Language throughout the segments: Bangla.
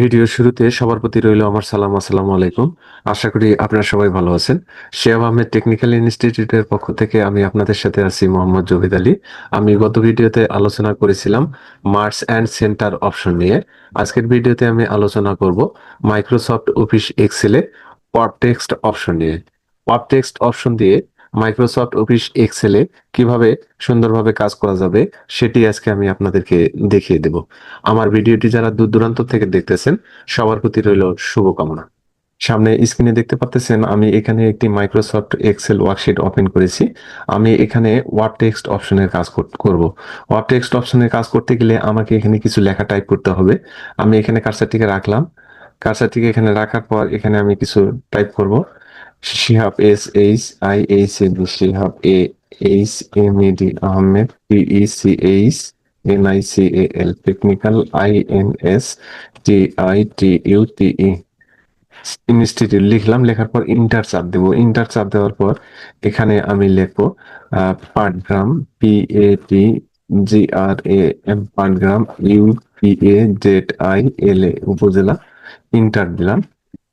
ভিডিওর শুরুতে সবার প্রতি রইল আমার সালাম, আসসালামু আলাইকুম। আশা করি আপনারা সবাই ভালো আছেন। শেয়াব আহমেদ টেকনিক্যাল ইনস্টিটিউটের পক্ষ থেকে আমি আপনাদের সাথে আছি মোহাম্মদ জহিদ আলী। আমি গত ভিডিওতে আলোচনা করেছিলাম মার্স অ্যান্ড সেন্টার অপশন নিয়ে। আজকের ভিডিওতে আমি আলোচনা করব মাইক্রোসফট অফিস এক্সেলে পপ টেক্সট অপশন নিয়ে। পপ টেক্সট অপশন দিয়ে মাইক্রোসফট অফিস এক্সেলে কীভাবে সুন্দরভাবে কাজ করা যাবে, সেটি আজকে আমি আপনাদেরকে দেখিয়ে দেব। আমার ভিডিওটি যারা দূর দূরান্ত থেকে দেখতেছেন, সবার প্রতি রইল শুভকামনা। সামনে স্ক্রিনে দেখতে পাচ্ছেন আমি এখানে একটি মাইক্রোসফট এক্সেল ওয়ার্কশিট ওপেন করেছি। আমি এখানে ওয়ার্ড টেক্সট অপশনের কাজ কর- করব। ওয়ার্ড টেক্সট অপশনের কাজ করতে গেলে আমাকে এখানে কিছু লেখা টাইপ করতে হবে। আমি এখানে কার্সারটিকে রাখলাম। কার্সারটিকে এখানে রাখার পর এখানে আমি কিছু টাইপ করব। Shihab S H I H A Shihab A H M A D Ahmed E C H N I C A L technical I N S T I T U T E institute লিখলাম, লেখার পর ইন্টার চাপ দেবো। ইন্টার চাপ দেওয়ার পর এখানে আমি লিখব Patgram P A T G R A M Patgram U P A Z I L A upazila. Enter দিলাম।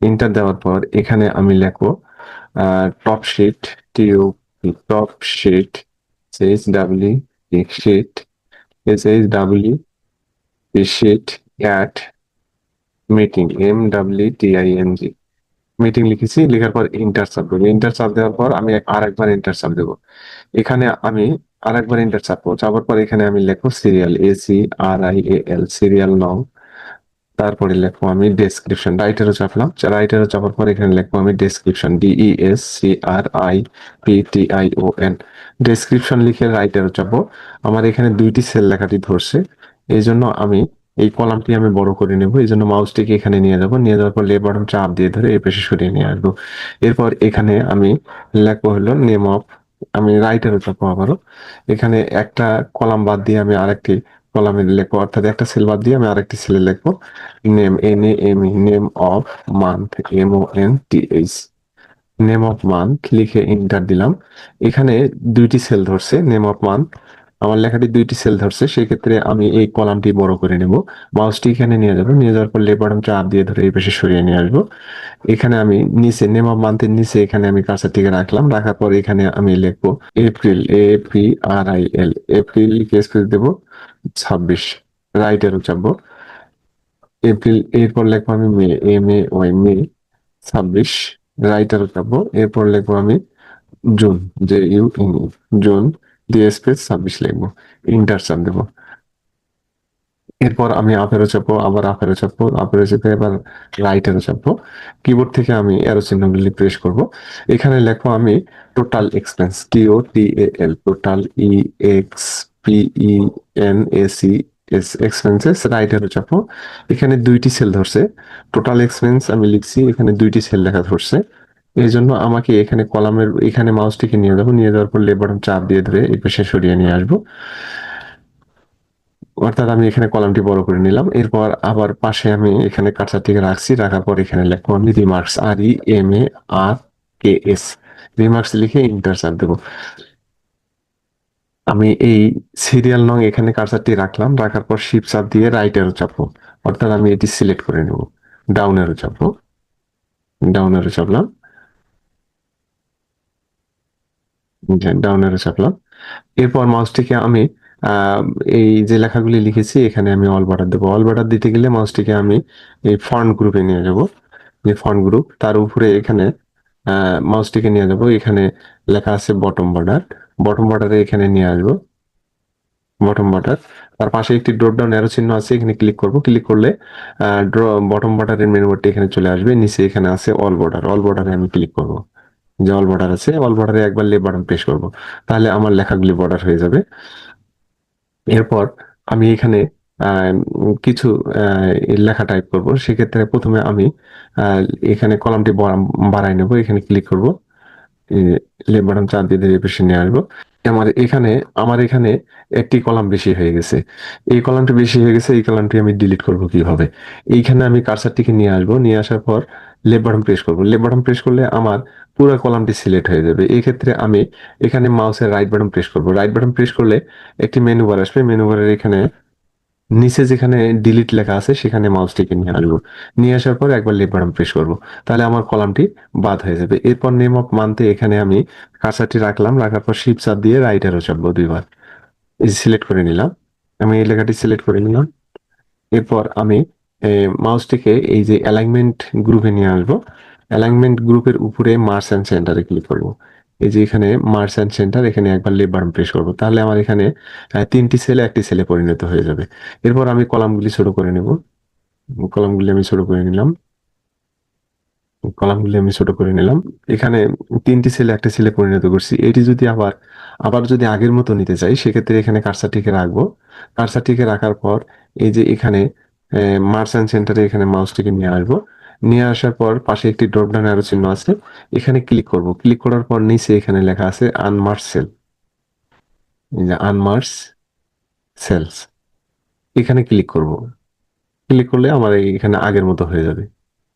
ইন্টার দেওয়ার পর এখানে আমি লিখব top sheet two top sheet H W sheet S H W sheet at meeting M W T I N G meeting লিখেছি, লেখার পর ইন্টার চাপ দেবো। ইন্টার চাপ দেওয়ার পর আমি আর একবার ইন্টার দেবো। এখানে আমি আর একবার ইন্টার চাপবো চাপার পর এখানে আমি লিখব serial A C R I A L serial নং তারপরে লিখব আমি ডেসক্রিপশন রাইটারও চাপলাম। রাইটারও চাপার পর এখানে লিখব আমি description D E S C R I P T I O N description লিখে রাইটারও চাপবো। আমার এখানে দুইটি সেল লেখাটি ধরছে। এই জন্য আমি এই কলামটি আমি বড় করে নেব। এই জন্য মাউসটিকে এখানে নিয়ে যাব। নিয়ে যাওয়ার পর লে বাটন চাপ দিয়ে ধরে এই পাশে সরিয়ে নিয়ে আসব। এরপর এখানে আমি লেখবো হলো নেম অফ আমি রাইটারও চাপবো আবারও। এখানে একটা কলাম বাদ দিয়ে আমি আরেকটি কলামে লিখব, অর্থাৎ একটা সেল বাদ দিয়ে আমি আরেকটি সেলে লিখব name N A M E name of month M O N T H name of month লিখে ইন্টার দিলাম। এখানে দুইটি সেল ধরছে নেম অফ মান্থ আমার লেখাটি দুইটি সেল ধরছে সেই ক্ষেত্রে আমি এই কলামটি বড় করে নেব। মাউসটি এখানে নিয়ে যাব, নিয়ে যাওয়ার পর বাটন চাপ দিয়ে ধরে এই পাশে সরিয়ে নিয়ে আসব। এখানে আমি নিচে নেম অফ মান্থের নিচে এখানে আমি কার্সারটিকে রাখলাম, রাখার পর এখানে আমি লিখব April A P R I L April লিখে স্পেস দেবো? ছাব্বিশ রাইট রাইটেরও চাপবো এপ্রিল এরপর লিখব আমি মে এ ওয়াই মে ছাব্বিশ রাইট রাইটারও চাপবো এরপর লিখব আমি June J U N E, June দিয়ে স্পেস ছাব্বিশ লিখব ইন্টার চাপ দেবো। এরপর আমি আপেরও চাপবো আবার আপেরও চাপবো আপেরও চেপে এবার রাইট রাইটেরও চাপবো। কিবোর্ড থেকে আমি এরো চিহ্নগুলি প্রেস করব। এখানে লিখব আমি total expense T O T A L total E X P E N A C S expenses রাইটেরও চাপবো এখানে দুইটি সেল ধরছে। টোটাল এক্সপেন্স আমি লিখছি, এখানে দুইটি সেল লেখা ধরছে। এই জন্য আমাকে এখানে কলামের, এখানে মাউসটিকে নিয়ে যাব। নিয়ে যাওয়ার পর বাটন চাপ দিয়ে ধরে এই পাশে সরিয়ে নিয়ে আসব। অর্থাৎ আমি এখানে কলামটি বড় করে নিলাম। এরপর আবার পাশে আমি এখানে কার্সারটিকে রাখছি। রাখার পর এখানে লিখব আমি remarks R E M A R K S remarks লিখে ইন্টার চাপ দেবো। আমি এই সিরিয়াল নং এখানে কার্সারটি রাখলাম, রাখার পর শিপ চাপ দিয়ে রাইট এরো চাপবো। অর্থাৎ আমি এটি সিলেক্ট করে নেব। ডাউন এরো চাপবো। ডাউন এরো চাপলাম। ডাউন এরো চাপলাম। এরপর মাউসটিকে আমি এই যে লেখাগুলি লিখেছি, এখানে আমি অল বর্ডার দেবো। অল বাটার দিতে গেলে মাউসটিকে আমি এই ফন্ট গ্রুপে নিয়ে যাব। যে ফন্ট গ্রুপ তার উপরে এখানে মাউসটিকে নিয়ে যাব। এখানে লেখা আছে বটম বর্ডার বটম বর্ডারে এখানে নিয়ে আসব। বটম বর্ডার তার পাশে একটি ড্রপ ডাউন অ্যারো চিহ্ন আছে, এখানে ক্লিক করব। ক্লিক করলে বটম বর্ডারের মেনু বারটি এখানে চলে আসবে। নিচে এখানে আছে অল বর্ডার অল বর্ডারে আমি ক্লিক করব। যে অল বর্ডার আছে অল বর্ডারে একবার লেফট বাটন প্রেস করব। তাহলে আমার লেখাগুলি বর্ডার হয়ে যাবে। এরপর আমি এখানে কিছু লেখা টাইপ করব। সেক্ষেত্রে প্রথমে আমি এখানে কলামটি বাড়াই নেব। এখানে ক্লিক করব। লেফট বাটন চাপ দিয়ে পেছনে নিয়ে আসব। আমার এখানে আমার এখানে একটি কলাম বেশি হয়ে গেছে। এই কলামটি বেশি হয়ে গেছে, এই কলামটি আমি ডিলিট করব কীভাবে? এইখানে আমি কার্সারটিকে নিয়ে আসব। নিয়ে আসার পর লেফট বাটন প্রেস করব। লেফট বাটন প্রেস করলে আমার পুরো কলামটি সিলেক্ট হয়ে যাবে। এই ক্ষেত্রে আমি এখানে মাউসের রাইট বাটন প্রেস করব। রাইট বাটন প্রেস করলে একটি মেনু বার আসবে। মেনু বারের এখানে নিচে যেখানে ডিলিট লেখা আছে, সেখানে মাউসটিকে নিয়ে আসব। নিয়ে আসার পর একবার লেফট বাটন প্রেস করব। তাহলে আমার কলামটি বাদ হয়ে যাবে। এরপর নেম অফ মান্থে এখানে আমি কার্সারটি রাখলাম। রাখার পর শিপ চাপ দিয়ে রাইট অ্যারো চাপবো দুইবার। সিলেক্ট করে নিলাম। আমি এই লেখাটি সিলেক্ট করে নিলাম। এরপর আমি মাউসটিকে এই যে অ্যালাইনমেন্ট গ্রুপে নিয়ে আসব। অ্যালাইনমেন্ট গ্রুপের উপরে মার্স অ্যান্ড সেন্টারে ক্লিক করব। এই যে এখানে মার্স অ্যান্ড সেন্টার এখানে একবার বাটন প্রেস করব। তাহলে আমার এখানে তিনটি সেলে একটি সেলে পরিণত হয়ে যাবে। এরপর আমি কলামগুলি ছোট করে নেব। কলামগুলি আমি ছোট করে নিলাম। কলামগুলি আমি ছোট করে নিলাম। এখানে তিনটি সেলে একটা সেলে পরিণত করছি। এটি যদি আবার আবার যদি আগের মতো নিতে চাই, সেক্ষেত্রে এখানে কার্সারটিকে রাখব। কার্সারটিকে রাখার পর এই যে এখানে মার্স মার্চেন্ট সেন্টারে এখানে মাউসটিকে নিয়ে আসব। নিয়ে আসার পর পাশে একটি ড্রপ ডাউন অ্যারো চিহ্ন আছে। এখানে ক্লিক করব। ক্লিক করার পর নিচে এখানে লেখা আছে আনমার্স সেল আনমার্স সেলস এখানে ক্লিক করব। ক্লিক করলে আমার এখানে আগের মতো হয়ে যাবে।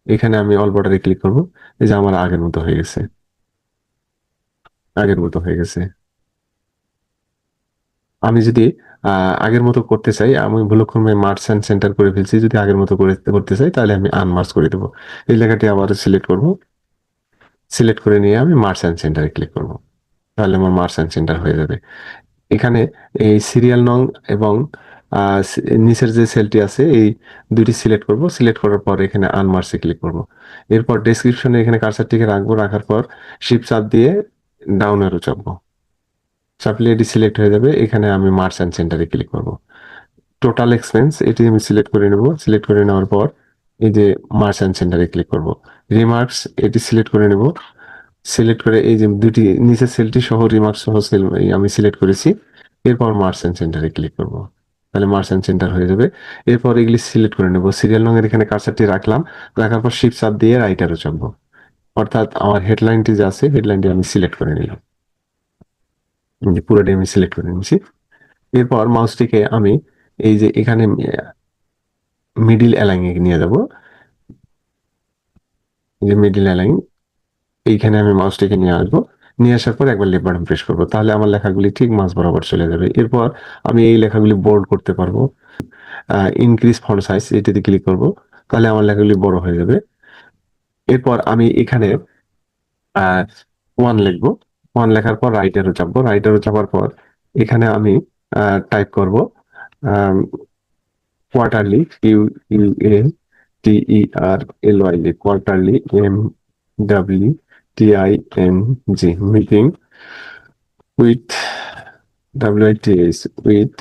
এখানে আমি অল বর্ডারে ক্লিক করব। এই যে আমার আগের মতো হয়ে গেছে। আগের মতো হয়ে গেছে। আমি যদি আগের মতো করতে চাই, আমি ভুলক্রমে মার্চ অ্যান্ড সেন্টার করে ফেলছি, যদি আগের মতো করে করতে চাই, তাহলে আমি আনমার্চ করে দেবো। এই লেখাটি আবার সিলেক্ট করব। সিলেক্ট করে নিয়ে আমি মার্চ অ্যান্ড সেন্টারে ক্লিক করব। তাহলে আমার মার্চ অ্যান্ড সেন্টার হয়ে যাবে। এখানে এই সিরিয়াল নং এবং নিচের যে সেলটি আছে, এই দুটি সিলেক্ট করব। সিলেক্ট করার পর এখানে আনমার্সে ক্লিক করব। এরপর ডেসক্রিপশনে এখানে কার্সারটিকে রাখব। রাখার পর শিপ চাপ দিয়ে ডাউন চাপবো। চাপলে এটি সিলেক্ট হয়ে যাবে। এখানে আমি মার্চ অ্যান্ড সেন্টারে ক্লিক করব। টোটাল এক্সপেন্স এটি আমি সিলেক্ট করে নেব। সিলেক্ট করে নেওয়ার পর এই যে মার্চ অ্যান্ড সেন্টারে ক্লিক করব। রিমার্কস এটি সিলেক্ট করে নেব। সিলেক্ট করে এই যে দুটি নিচের সেলটি সহ রিমার্কস সহ সেল আমি সিলেক্ট করেছি। এরপর মার্চ অ্যান্ড সেন্টারে ক্লিক করব। তাহলে মার্চ অ্যান্ড সেন্টার হয়ে যাবে। এরপর এগুলি সিলেক্ট করে নেব। সিরিয়াল এর এখানে কার্সারটি রাখলাম। রাখার পর শিপ চাপ দিয়ে রাইটারও চাপবো অর্থাৎ আমার হেডলাইনটি যে আছে হেডলাইনটি আমি সিলেক্ট করে নিলাম। পুরোটি আমি সিলেক্ট করে নিয়েছি এরপর মাউসটিকে আমি এই যে এখানে মিডিল অ্যালাইন নিয়ে যাব। যে মিডিল অ্যালাইন এইখানে আমি মাউসটিকে নিয়ে আসব। নিয়ে আসার পর একবার লেফট বাটন প্রেস করব, তাহলে আমার লেখাগুলি ঠিক মাঝ বরাবর চলে যাবে। এরপর আমি এই লেখাগুলি বোল্ড করতে পারব। ইনক্রিজ ফন্ট সাইজ এটাতে ক্লিক করব, তাহলে আমার লেখাগুলি বড় হয়ে যাবে। এরপর আমি এখানে ওয়ান লিখব। ওয়ান লেখার পর রাইটারও চাপবো। রাইটারও চাপার পর এখানে আমি টাইপ করব quarterly U U A T E R L Y Li quarterly M W T I N G meeting with W I T S with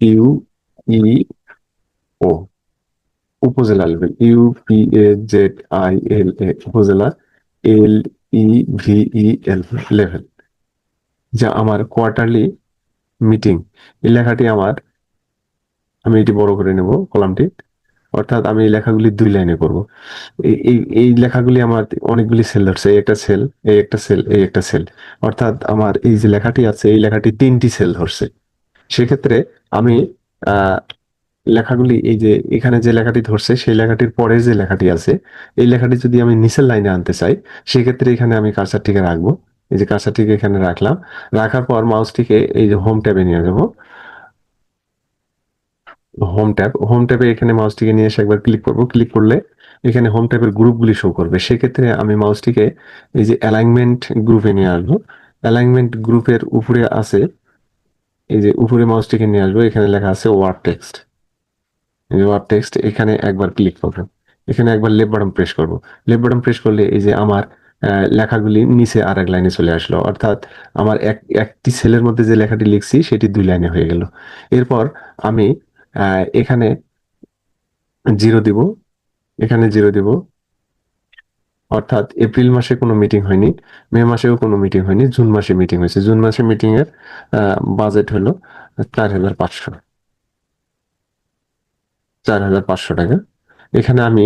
U E O upazila level U P A Z I L A upazila L E V E L level যা আমার কোয়ার্টারলি মিটিং এই লেখাটি আমার, আমি এটি বড় করে নেব কলামটি। অর্থাৎ আমি এই লেখাগুলি দুই লাইনে করব। এই, এই- লেখাগুলি আমার অনেকগুলি সেল ধরছে, এই একটা সেল এই একটা সেল এই একটা সেল অর্থাৎ আমার এই যে লেখাটি আছে, এই লেখাটি তিনটি সেল ধরছে। সেক্ষেত্রে আমি লেখাগুলি, এই যে এখানে যে লেখাটি ধরছে, সেই লেখাটির পরে যে লেখাটি আছে, এই লেখাটি যদি আমি নিচের লাইনে আনতে চাই, সেক্ষেত্রে এখানে আমি কার্সারটিকে রাখব। এই যে কার্সারটিকে এখানে রাখলাম। রাখার পর মাউসটিকে এই যে হোম ট্যাবে নিয়ে যাব। Home tab. হোম ট্যাবে এখানে মাউসটিকে নিয়ে এসে একবার ক্লিক করব। ক্লিক করলে এখানে হোম ট্যাবের গ্রুপগুলি শো করবে। সেক্ষেত্রে আমি মাউসটিকে এই যে অ্যালাইনমেন্ট গ্রুপে নিয়ে আসব। অ্যালাইনমেন্ট গ্রুপের উপরে আছে, এই যে উপরে মাউসটিকে নিয়ে আসব। এখানে লেখা আছে ওয়ার্ড টেক্সট ওয়ার্ড টেক্সট এখানে একবার ক্লিক করব এখানে একবার লেফট বাটন প্রেস করব। লেফট বাটন প্রেস করলে এই যে আমার লেখাগুলি নিচে আর এক লাইনে চলে আসলো। অর্থাৎ আমার এক, একটি সেলের মধ্যে যে লেখাটি লিখছি, সেটি দুই লাইনে হয়ে গেল। এরপর আমি এখানে জিরো দিব। এখানে জিরো দিব। অর্থাৎ এপ্রিল মাসে কোনো মিটিং হয়নি, মে মাসেও কোনো মিটিং হয়নি, জুন মাসে মিটিং হয়েছে। জুন মাসে মিটিং এর বাজেট হলো চার হাজার পাঁচশো। চার হাজার পাঁচশো টাকা। এখানে আমি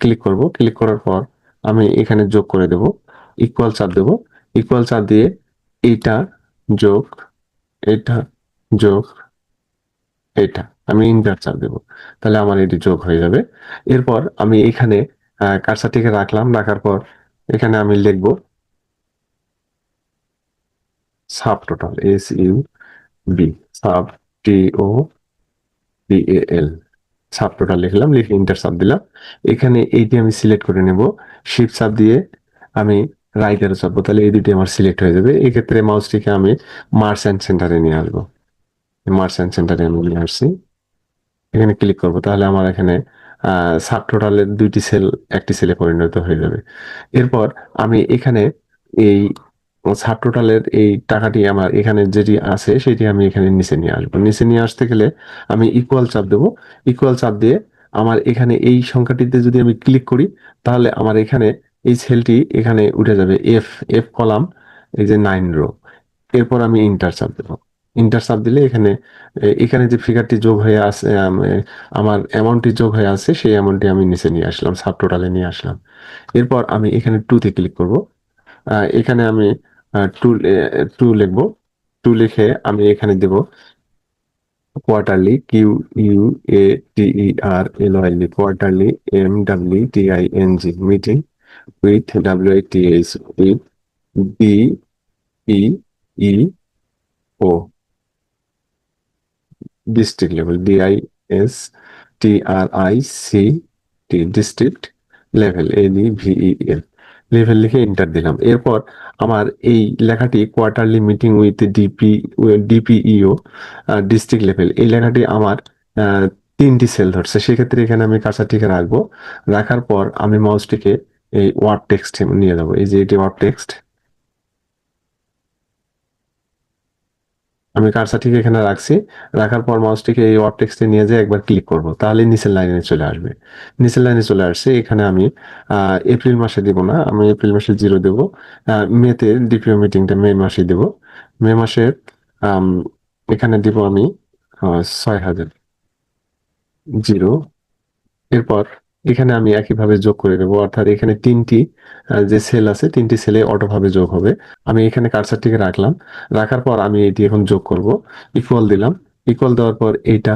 ক্লিক করব। ক্লিক করার পর আমি এখানে যোগ করে দেব। ইকুয়াল চাপ দেব। ইকুয়াল চাপ দিয়ে এইটা যোগ এটা যোগ এটা আমি ইন্টার চাপ দেব। তাহলে আমার এটি যোগ হয়ে যাবে। এরপর আমি এখানে কার্সারটিকে রাখলাম। রাখার পর এখানে আমি লিখব sub total S U B sub T O T A L sub total লিখলাম, লিখে ইন্টার সাব দিলাম। এখানে এইটি আমি সিলেক্ট করে নেব শিফট সাব দিয়ে আমি রাইট এরো চাপবো তাহলে এই দুটি আমার সিলেক্ট হয়ে যাবে। এই ক্ষেত্রে মাউসটিকে আমি মার্স অ্যান্ড সেন্টারে নিয়ে আসব। মার্স অ্যান্ড সেন্টারে আমি নিয়ে আসছি। এখানে ক্লিক করব, তাহলে আমার এখানে সাব টোটালের দুইটি সেল একটি সেলে পরিণত হয়ে যাবে। এরপর আমি এখানে এই সাব টোটালের এই টাকাটি আমার এখানে যেটি আছে, সেটি আমি এখানে নিচে নিয়ে আসব। নিচে নিয়ে আসতে গেলে আমি ইকুয়াল চাপ দেবো। ইকুয়াল চাপ দিয়ে আমার এখানে এই সংখ্যাটিতে যদি আমি ক্লিক করি, তাহলে আমার এখানে এই সেলটি এখানে উঠে যাবে। এফ এফ কলাম এই যে নাইন রো এরপর আমি ইন্টার চাপ দেবো। ইন্টার চাপ দিলে এখানে এখানে যে ফিগারটি যোগ হয়ে আছে আমার অ্যামাউন্টটি যোগ হয়ে আছে, সেই অ্যামাউন্টটি আমি নিচে নিয়ে আসলাম সাব টোটালে নিয়ে আসলাম। এরপর আমি এখানে টুতে ক্লিক করব। এখানে আমি টু টু লিখব। টু লিখে আমি এখানে দেব quarterly Q U A T E R L Li quarterly M W T I N G meeting with W I T H with B E E O district level D I S T R I C T district level A D V E L level লিখে এন্টার দিলাম। এরপর আমার এই লেখাটি quarterly meeting with DP DPEO district level এই লেখাটি আমার তিনটি সেল ধরছে। সেক্ষেত্রে এখানে আমি কাঁচাটিকে রাখব। রাখার পর আমি মাউসটিকে এই ওয়ার্ড টেক্সট নিয়ে যাব এই যে এটি ওয়ার্ড টেক্সট আমি কার্সারটিকে এখানে রাখছি। রাখার পর মাউসটিকে এই ওয়ার্ড টেক্সটে নিয়ে যেয়ে একবার ক্লিক করব। তাহলে নিচের লাইনে চলে আসবে। নিচের লাইনে চলে আসছে। এখানে আমি এপ্রিল মাসে দিব না। আমি এপ্রিল মাসে জিরো দেব। মেতে ডিপিও মিটিংটা মে মাসে দেব। মে আম, এখানে দিব আমি ছয় হাজার। জিরো এরপর এখানে আমি একইভাবে যোগ করে দেবো অর্থাৎ এখানে তিনটি যে সেল আছে, তিনটি সেলে অটোভাবে যোগ হবে। আমি এখানে কার্সারটিকে রাখলাম, রাখার পর আমি এটি এখন যোগ করব। ইকুয়াল দিলাম ইকুয়াল দেওয়ার পর এইটা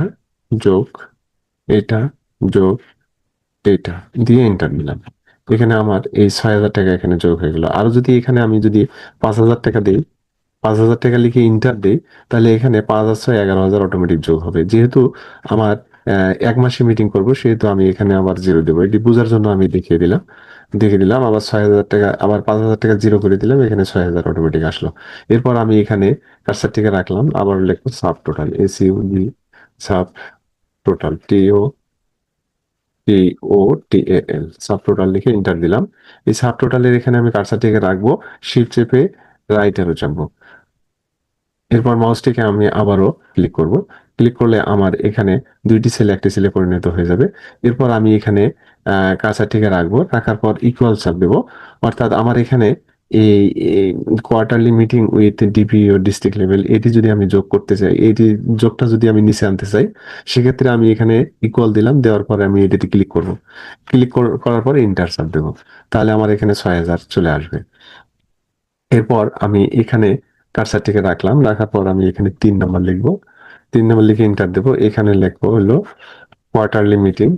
যোগ, এটা যোগ এইটা দিয়ে এন্টার দিলাম এখানে আমার এই ছয় হাজার টাকা এখানে যোগ হয়ে গেল। আর যদি এখানে আমি যদি পাঁচ হাজার টাকা দিই, পাঁচ হাজার টাকা লিখে ইন্টার দিই, তাহলে এখানে পাঁচ হাজার ছয় এগারো হাজার অটোমেটিক যোগ হবে। যেহেতু আমার এক মাসে মিটিং করব, সেহেতু আমি এখানে আবার জিরো দেবো। এটি বোঝার জন্য আমি দেখিয়ে দিলাম। দেখে দিলাম, আবার ছয় হাজার টাকা, আবার পাঁচ হাজার টাকা জিরো করে দিলাম, এখানে ছয় হাজার অটোমেটিক আসলো। এরপর আমি এখানে কার্সারটিকে রাখলাম, আবার লিখব sub total AC UD sub total T O T O T A L sub total লিখে এন্টার দিলাম। এই সাব টোটালের এখানে আমি কার্সারটিকে রাখব শিফট চেপে রাইট অ্যারো চাপবো। এরপর মাউসটিকে আমি আবারও ক্লিক করব। ক্লিক করলে আমার এখানে দুইটি সেলে একটি সেলে পরিণত হয়ে যাবে। এরপর আমি এখানে কার্সারটিকে রাখব। রাখার পর ইকুয়াল চাপ দেবো। অর্থাৎ আমার এখানে এই quarterly meeting with DPO district level এটি যদি আমি যোগ করতে চাই, এটি যোগটা যদি আমি নিচে আনতে চাই, সেক্ষেত্রে আমি এখানে ইকুয়াল দিলাম, দেওয়ার পরে আমি এটিতে ক্লিক করব। ক্লিক করার পরে ইন্টার চাপ দেবো। তাহলে আমার এখানে ছয় হাজার চলে আসবে। এরপর আমি এখানে কার্সারটিকে রাখলাম। রাখার পর আমি এখানে তিন নম্বর লিখব। তিন নম্বর লিখে ইন্টার দেবো। এখানে লিখব হলো quarterly meeting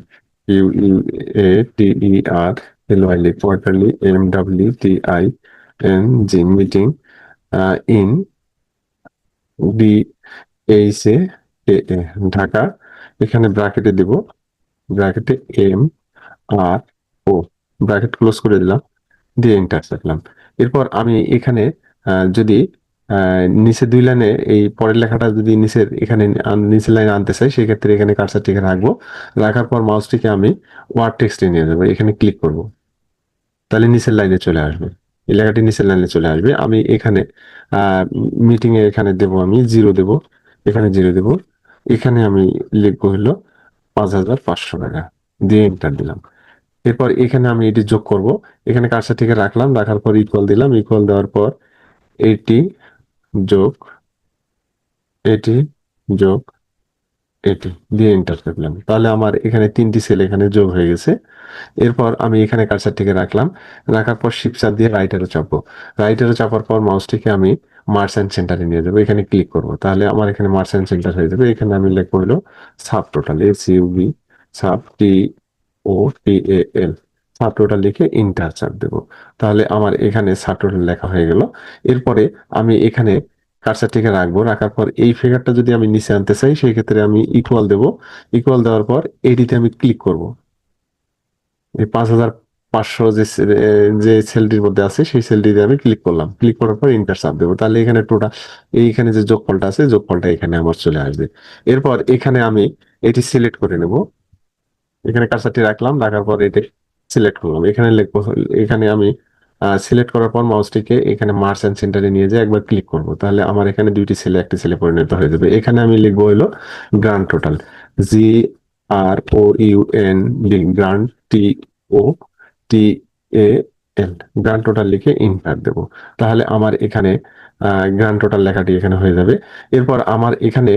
U U A T E R L Y Li quarterly M W T I N G meeting in D H A A Dhaka. এখানে ব্র্যাকেটে দেব ব্র্যাকেটে M R O bracket close করে দিলাম, দিয়ে এন্টার রাখলাম এরপর আমি এখানে যদি নিচে দুই লাইনে এই পরের লেখাটা যদি নিচের এখানে নিচের লাইনে আনতে চাই, সেক্ষেত্রে এখানে কার্সারটিকে রাখব। রাখার পর মাউসটিকে আমি ওয়ার্ড টেক্সটে নিয়ে যাব এখানে ক্লিক করব। তাহলে নিচের লাইনে চলে আসবে। এই লেখাটি নিচের লাইনে চলে আসবে। আমি এখানে মিটিং এ এখানে দেব আমি জিরো দেব, এখানে জিরো দেব। এখানে আমি লিখব হলো পাঁচ হাজার পাঁচশো টাকা। দিয়ে এন্টার দিলাম। এরপর এখানে আমি এটি যোগ করব। এখানে কার্সারটিকে রাখলাম, রাখার পর ইকুয়াল দিলাম। ইকুয়াল দেওয়ার পর এটি যোগ এটি যোগ এটি দিয়ে এন্টার করলাম তাহলে আমার এখানে তিনটি সেল এখানে যোগ হয়ে গেছে। এরপর আমি এখানে কার্সারটিকে রাখলাম। রাখার পর শিপচার দিয়ে রাইটারও চাপবো। রাইটারও চাপার পর মাউসটিকে আমি মার্স মার্চেন্ট সেন্টারে নিয়ে যাব। এখানে ক্লিক করব। তাহলে আমার এখানে মার্স মার্চেন্ট সেন্টার হয়ে যাবে। এখানে আমি লিখব হলো sub total S U B sub T O T A L total লিখে ইন্টার চাপ দেবো। তাহলে আমার এখানে টোটাল লেখা হয়ে গেল। এরপরে আমি এখানে কার্সারটিকে রাখব। রাখার পর এই ফিগারটা যদি আমি নিচে আনতে চাই, সেই ক্ষেত্রে আমি ইকুয়াল দেব। ইকুয়াল দেওয়ার পর এটিতে আমি ক্লিক করব। এই পাঁচ হাজার পাঁচশো যে যে সেলটির মধ্যে আছে, সেই সেলটিতে আমি ক্লিক করলাম। ক্লিক করার পর ইন্টার চাপ দেবো। তাহলে এখানে টোটাল এইখানে যে যোগফলটা আছে, যোগফলটা এখানে আমার চলে আসবে। এরপর এখানে আমি এটি সিলেক্ট করে নেব। এখানে কার্সারটি রাখলাম। রাখার পর এটি সিলেক্ট করলাম। এখানে লিখব, এখানে আমি সিলেক্ট করার পর মাউসটিকে এখানে মার্চ অ্যান্ড সেন্টারে নিয়ে যেয়ে একবার ক্লিক করব। তাহলে আমার এখানে দুইটি ছেলে একটি ছেলে পরিণত হয়ে যাবে। এখানে আমি লিখব হলো grand total G R O U N grand T O T A L grand total লিখে ইন্টার দেব। তাহলে আমার এখানে গ্রান্ড টোটাল লেখাটি এখানে হয়ে যাবে। এরপর আমার এখানে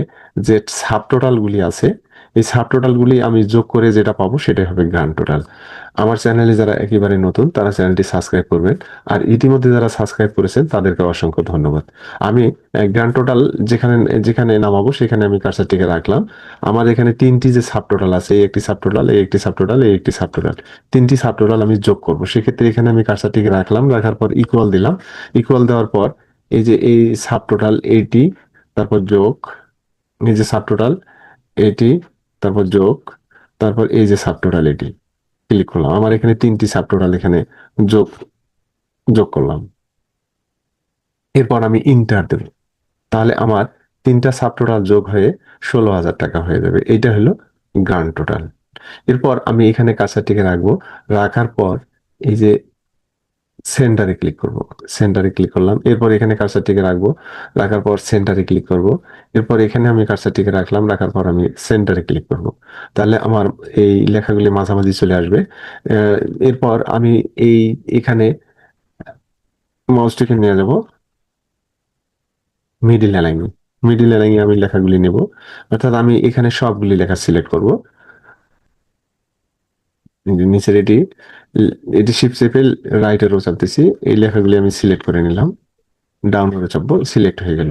যে সাব টোটালগুলি আছে এই সাব টোটাল গুলি আমি যোগ করে যেটা পাবো সেটাই হবে গ্রান্ড টোটাল আমার চ্যানেলে যারা একেবারে নতুন, তারা চ্যানেলটি সাবস্ক্রাইব করবেন। আর ইতিমধ্যে যারা সাবস্ক্রাইব করেছেন তাদেরকে অসংখ্য ধন্যবাদ। আমি গ্র্যান্ড টোটাল যেখানে যেখানে নামাবো, সেখানে আমি কার্সারটিকে রাখলাম। আমার এখানে তিনটি যে সাব টোটাল আছে, এই একটি সাব টোটাল এই একটি সাব টোটাল এই একটি সাব টোটাল তিনটি সাব টোটাল আমি যোগ করব। সেক্ষেত্রে এখানে আমি কার্সারটিকে রাখলাম, রাখার পর ইকুয়াল দিলাম। ইকুয়াল দেওয়ার পর এই যে, এই সাব টোটাল এইটি তারপর যোগ, এই যে সাব টোটাল এটি তারপর যোগ, তারপর এই যে সাব টোটাল এটি ক্লিক করলাম। আমার এখানে তিনটি সাব টোটাল এখানে যোগ যোগ করলাম। এরপর আমি ইন্টার দেব। তাহলে আমার তিনটা সাব টোটাল যোগ হয়ে ষোলো হাজার টাকা হয়ে যাবে। এইটা হলো গ্রান্ড টোটাল এরপর আমি এখানে কাছাটিকে রাখব। রাখার পর এই যে সেন্টারে ক্লিক করব। সেন্টারে ক্লিক করলাম। এরপর এখানে কার্সারটিকে রাখব। রাখার পর সেন্টারে ক্লিক করব। এরপর এখানে আমি কার্সারটিকে রাখলাম। রাখার পর আমি সেন্টারে ক্লিক করব। তাহলে আমার এই লেখাগুলি মাঝামাঝি চলে আসবে। এরপর আমি এই, এখানে মাউসটিকে নিয়ে যাব। মিডিল অ্যালাইনিং মিডিল অ্যালাইনে আমি লেখাগুলি নেব। অর্থাৎ আমি এখানে সবগুলি লেখা সিলেক্ট করব। নিচের এটি এটি শিপ চেপে রাইট এরো চাপতেছি এই লেখাগুলি আমি সিলেক্ট করে নিলাম। ডাউন এরো চাপবো সিলেক্ট হয়ে গেল।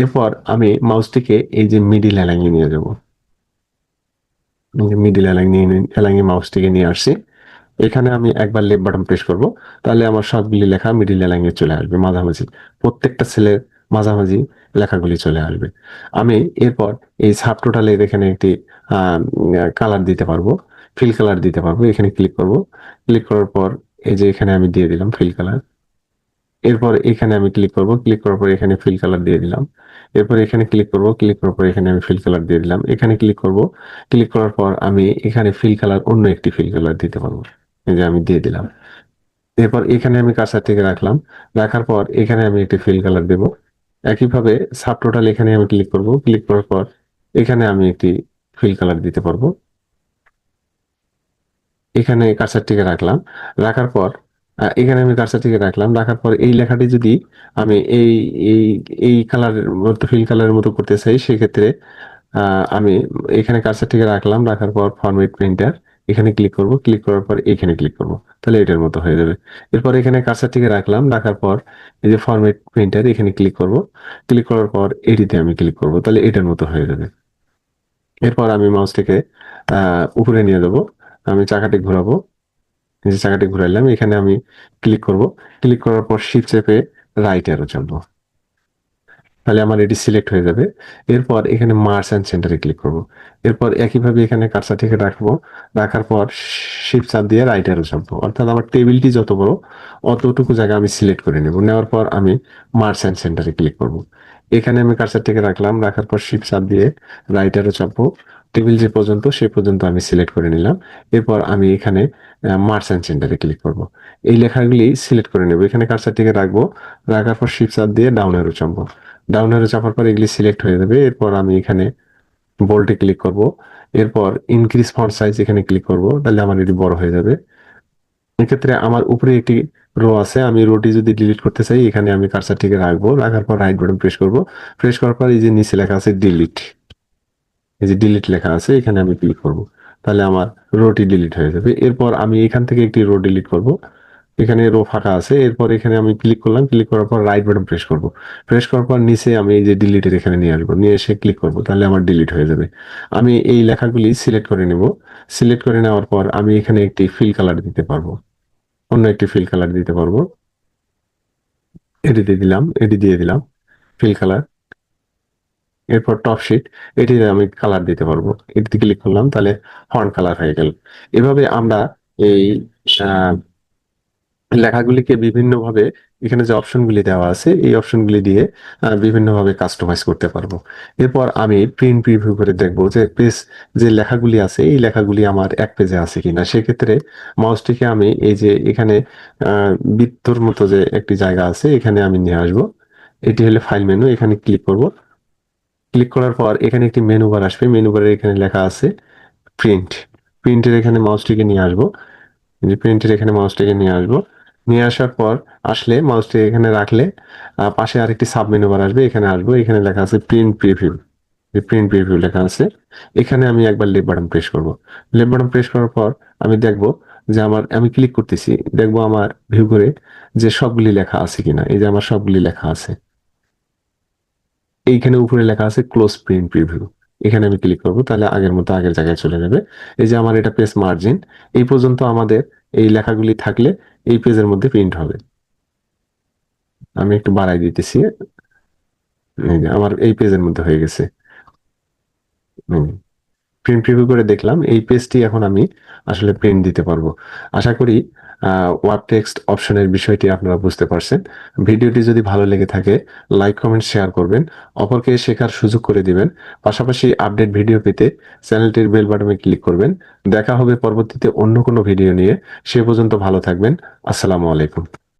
এরপর আমি মাউসটিকে এই যে মিডিল অ্যালাইনে নিয়ে যাব। মিডিল অ্যালাইনে অ্যালাইনে মাউসটিকে নিয়ে আসছি। এখানে আমি একবার লেফট বাটন প্রেস করব। তাহলে আমার সবগুলি লেখা মিডিল অ্যালাইনে চলে আসবে, মাঝামাঝি। প্রত্যেকটা সেলের মাঝামাঝি লেখাগুলি চলে আসবে। আমি এরপর এই সাব টোটালের এখানে একটি কালার দিতে পারব। ফিল কালার দিতে পারব। এখানে ক্লিক করব। ক্লিক করার পর এই যে এখানে আমি দিয়ে দিলাম ফিল কালার এরপর এখানে আমি ক্লিক করব। ক্লিক করার পর এখানে ফিল কালার দিয়ে দিলাম। এরপর এখানে ক্লিক করব। ক্লিক করার পর এখানে আমি ফিল কালার দিয়ে দিলাম। এখানে ক্লিক করব। ক্লিক করার পর আমি এখানে ফিল কালার অন্য একটি ফিল কালার দিতে পারব। এই যে আমি দিয়ে দিলাম। এরপর এখানে আমি কার্সার থেকে রাখলাম। রাখার পর এখানে আমি একটি ফিল কালার দেব। একইভাবে সাব টোটাল এখানে আমি ক্লিক করব। ক্লিক করার পর এখানে আমি একটি ফিল কালার দিতে পারব। এখানে কার্সারটিকে রাখলাম। রাখার পর এখানে আমি কার্সারটিকে রাখলাম। রাখার পর এই লেখাটি যদি আমি এই এই এই কালারের মতো ফিল কালারের মতো করতে চাই, সেক্ষেত্রে আমি এখানে কার্সারটিকে রাখলাম। রাখার পর ফরম্যাট প্রিন্টার এখানে ক্লিক করব। ক্লিক করার পর এখানে ক্লিক করব। তাহলে এটার মতো হয়ে যাবে। এরপর এখানে কার্সারটিকে রাখলাম। রাখার পর এই যে ফরম্যাট প্রিন্টার এখানে ক্লিক করব। ক্লিক করার পর এটিতে আমি ক্লিক করব। তাহলে এটার মতো হয়ে যাবে। এরপর আমি মাউসটিকে উপরে নিয়ে যাব। আমি চাকাটি ঘোরাবো। যে চাকাটি ঘুরাইলাম, এখানে আমি ক্লিক করব। ক্লিক করার পর শিপ চেপে রাইট অ্যারো চাপবো। তাহলে আমার এটি সিলেক্ট হয়ে যাবে। এরপর এখানে মার্চ অ্যান্ড সেন্টারে ক্লিক করব। এরপর একইভাবে এখানে কার্সারটিকে রাখব। রাখার পর শিপ চাপ দিয়ে রাইট অ্যারো চাপবো। অর্থাৎ আমার টেবিলটি যত বড়, অতটুকু জায়গা আমি সিলেক্ট করে নেব। নেওয়ার পর আমি মার্চ অ্যান্ড সেন্টারে ক্লিক করব। এখানে আমি কার্সারটিকে রাখলাম। রাখার পর শিপ চাপ দিয়ে রাইট অ্যারো চাপবো। টেবিল যে পর্যন্ত, সে পর্যন্ত আমি সিলেক্ট করে নিলাম। এরপর আমি এখানে মার্চ অ্যান্ড সেন্টারে ক্লিক করব। এই লেখাগুলি সিলেক্ট করে নেব। এখানে কার্সারটিকে রাখব। রাখার পর শিপ দিয়ে ডাউন অ্যারো চাপবো। ডাউন অ্যারো চাপার পর এগুলি সিলেক্ট হয়ে যাবে। এরপর আমি এখানে বোল্টে ক্লিক করব। এরপর ইনক্রিজ ফন্ট সাইজ এখানে ক্লিক করব। তাহলে আমার এটি বড় হয়ে যাবে। এক্ষেত্রে আমার উপরে একটি রো আছে। আমি রোটি যদি ডিলিট করতে চাই, এখানে আমি কার্সারটিকে রাখব। রাখার পর রাইট বাটন প্রেস করব। প্রেস করার পর এই যে নিচে লেখা আছে ডিলিট এই যে ডিলিট লেখা আছে, এখানে আমি ক্লিক করব। তাহলে আমার রোটি ডিলিট হয়ে যাবে। এরপর আমি এখান থেকে একটি রো ডিলিট করব। এখানে রো ফাঁকা আছে। এরপর এখানে আমি ক্লিক করলাম। ক্লিক করার পর রাইট বাটন প্রেস করব। প্রেস করার পর নিচে আমি এই যে ডিলিটের এখানে নিয়ে আসব। নিয়ে এসে ক্লিক করব। তাহলে আমার ডিলিট হয়ে যাবে। আমি এই লেখাগুলি সিলেক্ট করে নেব। সিলেক্ট করে নেওয়ার পর আমি এখানে একটি ফিল কালার দিতে পারব। অন্য একটি ফিল কালার দিতে পারব। এটি দিয়ে দিলাম। এটি দিয়ে দিলাম। ফিল কালার এরপর টপ শিট এটি আমি কালার দিতে পারব। এটিতে ক্লিক করলাম, তাহলে ফন্ট কালার হয়ে গেল। এভাবে আমরা এই লেখাগুলিকে বিভিন্নভাবে এখানে যে অপশনগুলি দেওয়া আছে, এই অপশনগুলি দিয়ে বিভিন্নভাবে কাস্টমাইজ করতে পারব। এরপর আমি প্রিন্ট প্রিভিউ করে দেখব যে পেজ যে লেখাগুলি আছে, এই লেখাগুলি আমার এক পেজে আছে কিনা। সেক্ষেত্রে মাউসটিকে আমি এই যে এখানে বৃত্তর মতো যে একটি জায়গা আছে, এখানে আমি নিয়ে আসব। এটি হলো ফাইল মেনু এখানে ক্লিক করব। ক্লিক করার পর এখানে একটি মেনু বার আসবে। মেনু বারে এখানে লেখা আছে প্রিন্ট। প্রিন্টের এখানে মাউসটিকে নিয়ে আসব। যে প্রিন্টের এখানে মাউসটিকে নিয়ে আসব। নিয়ে আসার পর আসলে মাউসটি এখানে রাখলে পাশে আরেকটি সাব মেনু বার আসবে। এখানে আসব। এখানে লেখা আছে প্রিন্ট প্রিভিউ। যে প্রিন্ট প্রিভিউ লেখা আছে। এখানে আমি একবার লেফট বাটন প্রেস করব। লেফট বাটন প্রেস করার পর আমি দেখব যে আমার, আমি ক্লিক করতেছি। দেখব আমার ভিউ করে যে সবগুলি লেখা আছে কিনা। এই যে আমার সবগুলি লেখা আছে। এইখানে উপরে লেখা আছে ক্লোজ প্রিন্ট প্রিভিউ এখানে আমি ক্লিক করব, তাহলে আগের মতো আগের জায়গায় চলে যাবে। এই যে আমার এটা পেজ মার্জিন এই পর্যন্ত আমাদের এই লেখাগুলি থাকলে এই পেজের মধ্যে প্রিন্ট হবে। আমি একটু বাড়াই দিতেছি। আমার এই পেজের মধ্যে হয়ে গেছে। প্রিন্ট প্রিভিউ করে দেখলাম, এই পেজটি এখন আমি আসলে প্রিন্ট দিতে পারব। আশা করি ওয়ার্ড টেক্সট অপশনের বিষয়টি আপনারা বুঝতে পারছেন। ভিডিওটি যদি ভালো লেগে থাকে লাইক কমেন্ট শেয়ার করবেন। অপরকে শেখার সুযোগ করে দিবেন। পাশাপাশি আপডেট ভিডিও পেতে চ্যানেলটির বেল বাটনে ক্লিক করবেন। দেখা হবে পরবর্তীতে অন্য কোনো ভিডিও নিয়ে। সে পর্যন্ত ভালো থাকবেন। আসসালামু আলাইকুম।